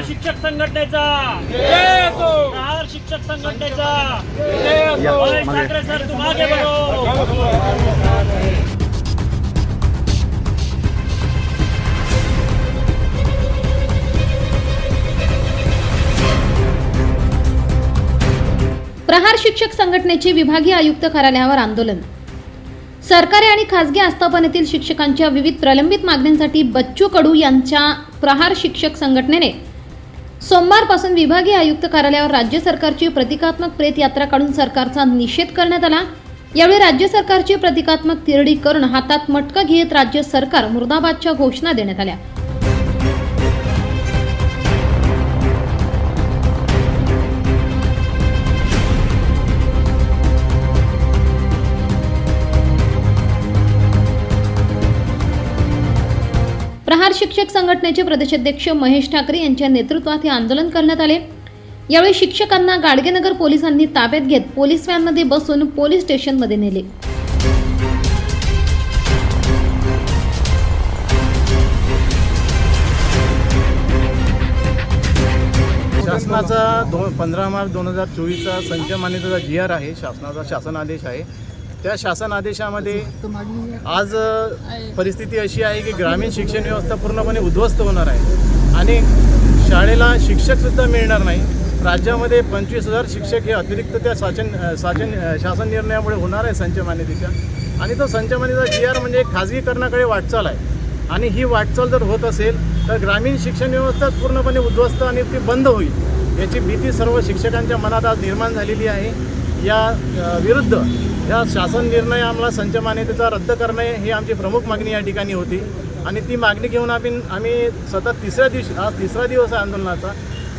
प्रहार शिक्षक संघटनेचा. प्रहार शिक्षक संघटनेचा. ठाकरे सर प्रहार शिक्षक संघटनेचे विभागीय आयुक्त कार्यालयावर आंदोलन. सरकारी आणि खासगी आस्थापनेतील शिक्षकांच्या विविध प्रलंबित मागण्यांसाठी बच्चू कडू यांच्या प्रहार शिक्षक संघटनेने सोमवारपासून विभागीय आयुक्त कार्यालयावर राज्य सरकारची प्रतिकात्मक प्रेत यात्रा काढून सरकारचा निषेध करण्यात आला. यावेळी राज्य सरकारची प्रतिकात्मक तिरडी करून हातात मटका घेत राज्य सरकार मुर्दाबादच्या घोषणा देण्यात आल्या. प्रहार शिक्षक संघटनेचे प्रदेशाध्यक्ष महेश ठाकरे यांच्या नेतृत्वात हे आंदोलन करण्यात आले. यावेळी शिक्षकांना गाडगेनगर पोलिसांनी ताब्यात घेत पोलीस व्हॅनमध्ये बसून पोलीस स्टेशनमध्ये नेले. शासनाचा दोन पंधरा मार्च दोन हजार चोवीसचा संच मान्यतेचा जी आर आहे शासनाचा शासन आदेश आहे. त्या शासन आदेशामध्ये आज परिस्थिती अशी आहे की ग्रामीण शिक्षण व्यवस्था पूर्णपणे उद्ध्वस्त होणार आहे. आणि शाळेला शिक्षकसुद्धा मिळणार नाही. राज्यामध्ये पंचवीस हजार शिक्षक हे अतिरिक्त त्या शासन शासन शासन निर्णयामुळे होणार आहे संचमान्यतेच्या आणि तो संचमान्यता जी आर म्हणजे खाजगीकरणाकडे वाटचाल आहे. आणि ही वाटचाल जर होत असेल तर ग्रामीण शिक्षण व्यवस्था पूर्णपणे उद्ध्वस्त आणि ती बंद होईल याची भीती सर्व शिक्षकांच्या मनात आज निर्माण झालेली आहे. या विरुद्ध या शासन निर्णय आम्हाला संच मान्यतेचा रद्द करणे ही आमची प्रमुख मागणी या ठिकाणी होती. आणि ती मागणी घेऊन आम्ही आम्ही सतत तिसऱ्या दिवशी आज तिसरा दिवस आहे आंदोलनाचा.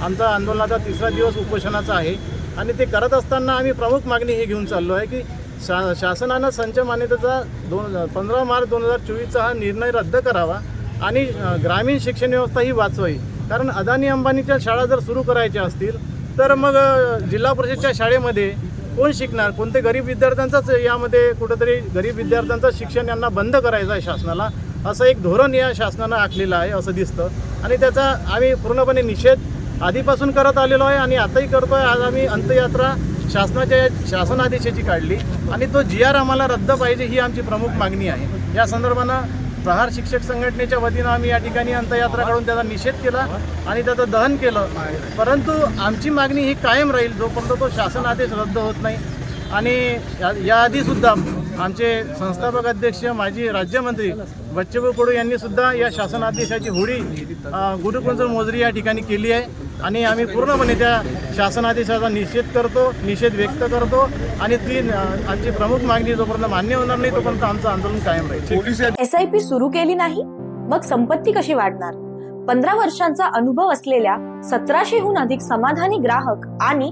आमचा आंदोलनाचा तिसरा दिवस उपोषणाचा आहे. आणि ते करत असताना आम्ही प्रमुख मागणी ही घेऊन चाललो आहे की शा शासनानं संच मान्यतेचा दोन पंधरा मार्च दोन हजार चोवीसचा हा निर्णय रद्द करावा आणि ग्रामीण शिक्षण व्यवस्था ही वाचवावी. कारण अदानी अंबानीच्या शाळा जर सुरू करायच्या असतील तर मग जिल्हा परिषदच्या शाळेमध्ये कोण शिकणार? कोणते गरीब विद्यार्थ्यांचाच यामध्ये कुठंतरी गरीब विद्यार्थ्यांचं शिक्षण यांना बंद करायचं आहे शासनाला. असं एक धोरण या शासनानं आखलेलं आहे असं दिसतं. आणि त्याचा आम्ही पूर्णपणे निषेध आधीपासून करत आलेलो आहे आणि आताही करतो आहे आज आम्ही अंत्ययात्रा शासनाच्या शासन आदेशाची काढली. आणि तो जी आर आम्हाला रद्द पाहिजे ही आमची प्रमुख मागणी आहे. या संदर्भानं प्रहार शिक्षक संघटनेच्या वतीनं आम्ही या ठिकाणी अंतयात्रा काढून त्याचा निषेध केला आणि त्याचं दहन केलं. परंतु आमची मागणी ही कायम राहील जोपर्यंत तो शासन आदेश रद्द होत नाही. आणि या- याआधीसुद्धा आमचे संस्थापक अध्यक्ष माजी राज्यमंत्री बच्चूभाऊ कडू यांनीसुद्धा या शासन आदेशाची होडी गुरुकुंज मोजरी या ठिकाणी केली आहे. आणि आम्ही पूर्णपणे त्या शासनादेशाचा निषेध करतो निषेध व्यक्त करतो आणि ती आमची प्रमुख मागणी जोपर्यंत मान्य होणार नाही तोपर्यंत आमचं आंदोलन कायम राहील. एस आय पी सुरू केली नाही मग संपत्ती कशी वाढणार? पंधरा वर्षांचा अनुभव असलेल्या सतराशेहून अधिक समाधानी ग्राहक आणि